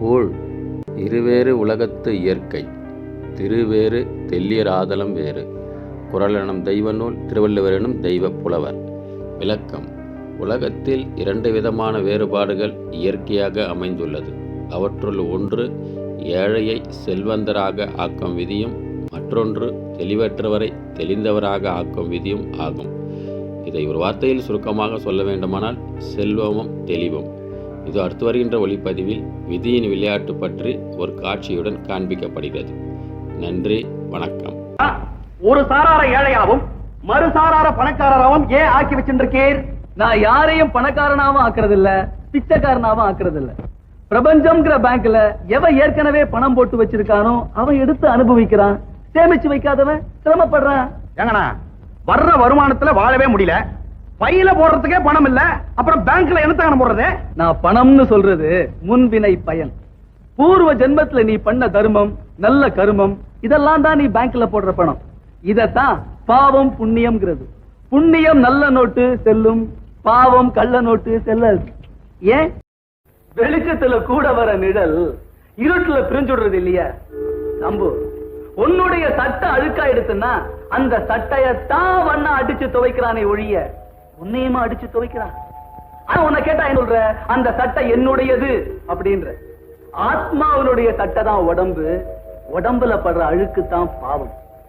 போல் இருவேறு உலகத்து இயற்கை திருவேறு தெல்லியராதலம் வேறு. குறளெனும் தெய்வ நூல் திருவள்ளுவரெனும் தெய்வப் புலவர். விளக்கம். உலகத்தில் இரண்டு விதமான வேறுபாடுகள் இயற்கையாக அமைந்துள்ளது. அவற்றுள் ஒன்று ஏழையை செல்வந்தராக ஆக்கும் விதியும் மற்றொன்று தெளிவற்றவரை தெளிந்தவராக ஆக்கும் விதியும் ஆகும். இதை ஒரு வார்த்தையில் சுருக்கமாக சொல்ல வேண்டுமானால் செல்வமும் தெளிவும். இது அடுத்து வருகின்ற ஒளிப்பதிவில் விதியின் விளையாட்டு பற்றி ஒரு காட்சியுடன் காண்பிக்கப்படுகிறது. நன்றி வணக்கம். ஒரு சாரார ஏழையாவும் மறு சாரார பணக்காரராவும் ஏன் ஆக்கி வச்சிருக்கீர் நான் யாரையும் பணக்காரனாவும் ஆக்குறது இல்ல பிச்சைக்காரனாவும் ஆக்குறது இல்ல பிரபஞ்சம்ங்கிற பேங்க்ல எவன் ஏற்கனவே பணம் போட்டு வச்சிருக்கானோ அவன் எடுத்து அனுபவிக்கிறான். சேமிச்சு வைக்காதவன் சிரமப்படுறான். ஏங்கண்ணா வர்ற வருமானத்துல வாழவே முடியல. பையில போடுறதுக்கே பணம் இல்ல அப்புறம் பேங்க்ல என்னத்தங்க போடுறது? நான் பணம்னு சொல்றது முன்வினை பயன். பூர்வ ஜென்மத்துல நீ பண்ண தர்மம் நல்ல கருமம் இதெல்லாம் தான் நீ பேங்க்ல போடுற பணம். இதத்தான் பாவம் புண்ணியம்ங்கிறது. புண்ணியம் நல்ல நோட்டு செல்லும் பாவம் கள்ள நோட்டு செல்லாது ஏன்? வெளிச்சத்துல கூட வர நிழல் இருட்டுல பிரிஞ்சுடுறது இல்லையா. நம்பு உன்னுடைய சட்டை அழுக்கா எடுத்துன்னா அந்த சட்டையத்தான் வண்ணா அடிச்சு துவைக்கிறானே ஒழிய. உன்னையுமா அடிச்சு துவைக்கிறான். ஆனா உன்னை கேட்டா என்ன சொல்ற? அந்த சட்டை என்னுடையது அப்படின்ற. ஆத்மாவினுடைய சட்டை தான் உடம்பு. உடம்புல படுற அழுக்கு தான் பாவம்.